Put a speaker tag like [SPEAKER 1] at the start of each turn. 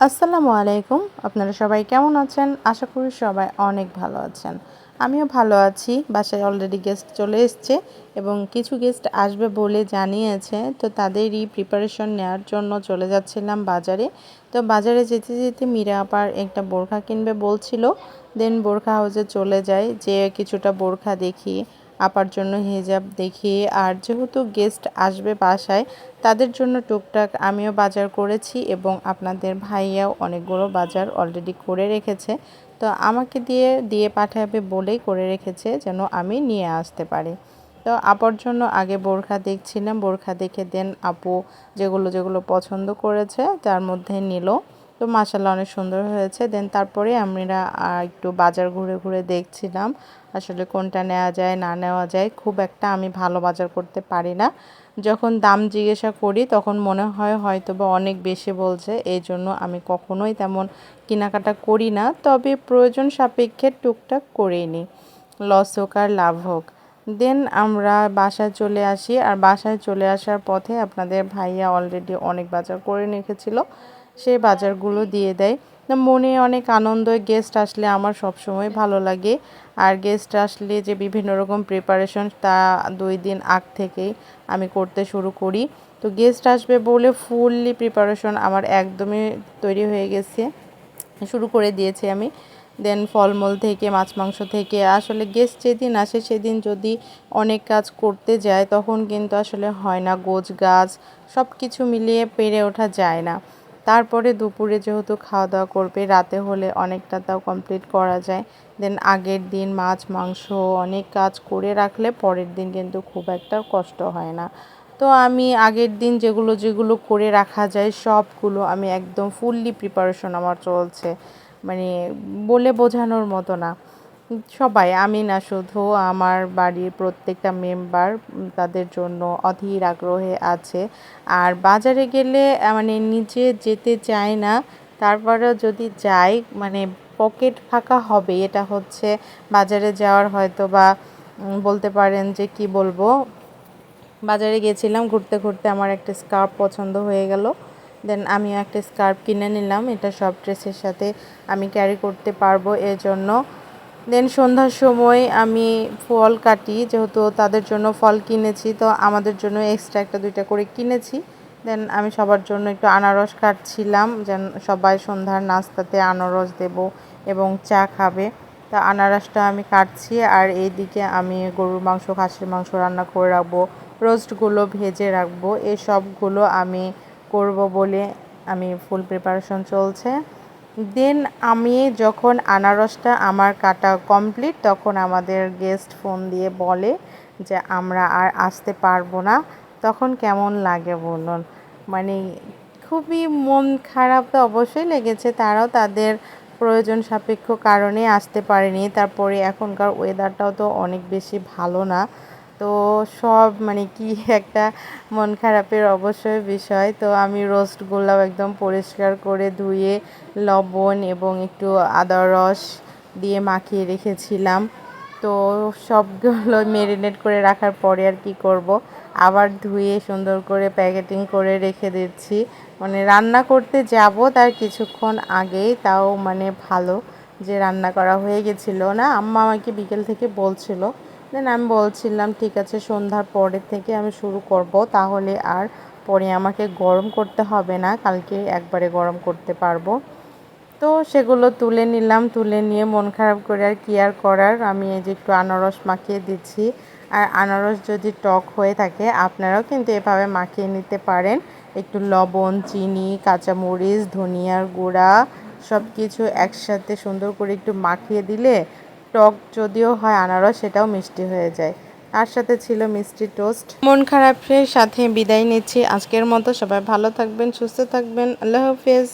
[SPEAKER 1] আসসালামু আলাইকুম। আপনারা সবাই কেমন আছেন? আশা করি সবাই অনেক ভালো আছেন। আমিও ভালো আছি। বাসায় অলরেডি গেস্ট চলে এসছে এবং কিছু গেস্ট আসবে বলে জানিয়েছে। তো তাদেরই প্রিপারেশন নেওয়ার জন্য চলে যাচ্ছিলাম বাজারে। তো বাজারে যেতে যেতে মীরা আপার একটা বোরখা কিনবে বলছিল। দেন বোরখা হাউসে চলে যায়। যে কিছুটা বোরখা দেখি। আপার জন্য হিজাব দেখি আর যেহেতু গেস্ট আসবে বাসায়, তাদের জন্য টুকটাক আমিও বাজার করেছি এবং আপনাদের ভাইয়াও অনেকগুলো বাজার অলরেডি করে রেখেছে। তো আমাকে দিয়ে দিয়ে পাঠাবে বলেই করে রেখেছে যেন আমি নিয়ে আসতে পারি। তো আপার জন্য আগে বোরখা দেখছিলাম, বোরখা দেখে দেন আপু যেগুলো যেগুলো পছন্দ করেছে, তার মধ্যে নিল। তো মাসাল্লাহ অনেক সুন্দর হয়েছে। দেন তারপরে আমরা একটু বাজার ঘুরে ঘুরে দেখছিলাম, আসলে কোনটা নেওয়া যায়, না নেওয়া যায়। খুব একটা আমি ভালো বাজার করতে পারি না। যখন দাম জিজ্ঞাসা করি, তখন মনে হয় হয়তো বা অনেক বেশি বলছে। এই জন্য আমি কখনোই তেমন কেনাকাটা করি না। তবে প্রয়োজন সাপেক্ষে টুকটাক করেই নিই। লস হোক আর লাভ হোক। দেন আমরা বাসায় চলে আসি। আর বাসায় চলে আসার পথে আপনাদের ভাইয়া অলরেডি অনেক বাজার করে রেখেছিল। সেই বাজারগুলো দিয়ে দেয়। মনে অনেক আনন্দ গেস্ট আসলে আমার সবসময় ভালো লাগে। আর গেস্ট আসলে যে বিভিন্ন রকম প্রিপারেশন তা দুই দিন আগ থেকেই আমি করতে শুরু করি। তো গেস্ট আসবে বলে ফুললি প্রিপারেশন আমার একদমই তৈরি হয়ে গেছে। শুরু করে দিয়েছি আমি। দেন ফলমূল থেকে, মাছ মাংস থেকে আসলে গেস্ট যেদিন আসে সেদিন যদি অনেক কাজ করতে যায় তখন কিন্তু আসলে হয় না। গোছ, গাছ সব কিছু মিলিয়ে পেরে ওঠা যায় না। তারপরে দুপুরে যেহেতু খাওয়া দাওয়া করবে, রাতে হলে অনেকটা তাও কমপ্লিট করা যায়। দেন আগের দিন মাছ, মাংস অনেক কাজ করে রাখলে পরের দিন কিন্তু খুব একটা কষ্ট হয় না। তো আমি আগের দিন যেগুলো যেগুলো করে রাখা যায়, সবগুলো আমি একদম ফুললি প্রিপারেশন আমার চলছে। মানে বলে বোঝানোর মতো না। সবাই, আমি না শুধু, আমার বাড়ির প্রত্যেকটা মেম্বার তাদের জন্য অধীর আগ্রহে আছে। আর বাজারে গেলে মানে নিজে যেতে চায় না, তারপরেও যদি যাই মানে পকেট ফাঁকা হবে। এটা হচ্ছে বাজারে যাওয়ার হয়তো বা বলতে পারেন যে কি বলব? বাজারে গেছিলাম, ঘুরতে ঘুরতে আমার একটা স্কার্ফ পছন্দ হয়ে গেল। দেন আমিও একটা স্কার্ফ কিনে নিলাম। এটা সব ড্রেসের সাথে আমি ক্যারি করতে পারব এর জন্য দেন সন্ধ্যার সময় আমি ফল কাটি, যেহেতু তাদের জন্য ফল কিনেছি, তো আমাদের জন্য এক্সট্রা একটা দুইটা করে কিনেছি। দেন আমি সবার জন্য একটু আনারস কাটছিলাম, যেন সবাই সন্ধ্যার নাস্তাতে আনারস দেব এবং চা খাবে। তা আনারসটা আমি কাটছি, আর এইদিকে আমি গরুর মাংস, খাসির মাংস রান্না করে রাখব, রোস্টগুলো ভেজে রাখব, এসবগুলো আমি করব বলে আমি ফুল প্রিপারেশন চলছে। দেন আমি যখন আনারসটা আমার কাটা কমপ্লিট তখন আমাদের গেস্ট ফোন দিয়ে বলে যে, আমরা আর আসতে পারব না। তখন কেমন লাগে বলুন? মানে খুবই মন খারাপ তো অবশ্যই লেগেছে। তারাও তাদের প্রয়োজন সাপেক্ষ কারণে আসতে পারেনি। তারপরে এখনকার ওয়েদারটাও তো অনেক বেশি ভালো না। তো সব মানে কি একটা মন খারাপের অবশ্যই বিষয়। তো আমি রোস্টগুলোও একদম পরিষ্কার করে ধুয়ে লবণ এবং একটু আদা রস দিয়ে মাখিয়ে রেখেছিলাম। তো সবগুলো ম্যারিনেট করে রাখার পরে আর কি করব। আবার ধুয়ে সুন্দর করে প্যাকেটিং করে রেখে দিচ্ছি। মানে রান্না করতে যাব তার কিছুক্ষণ আগেই, তাও মানে ভালো যে রান্না করা হয়ে গেছিল না। আম্মা আমাকে বিকেল থেকে বলছিল দেন আমি বলছিলাম, ঠিক আছে, সন্ধ্যার পরের থেকে আমি শুরু করব। তাহলে আর পরে আমাকে গরম করতে হবে না। কালকে একবারে গরম করতে পারব। তো সেগুলো তুলে নিলাম। তুলে নিয়ে মন খারাপ করে আর কি আর করার? আমি এই যে একটু আনারস মাখিয়ে দিচ্ছি। আর আনারস যদি টক হয়ে থাকে, আপনারাও কিন্তু এভাবে মাখিয়ে নিতে পারেন। একটু লবণ, চিনি, কাঁচামরিচ, ধনিয়ার গুঁড়া সব কিছু একসাথে সুন্দর করে একটু মাখিয়ে দিলে টক যদিও হয় আনারস, সেটাও মিষ্টি হয়ে যায়। তার সাথে ছিল মিষ্টি টোস্ট। মন খারাপের সাথে বিদায় নিচ্ছি। আজকের মতো সবাই ভালো থাকবেন, সুস্থ থাকবেন। আল্লাহ হাফেজ।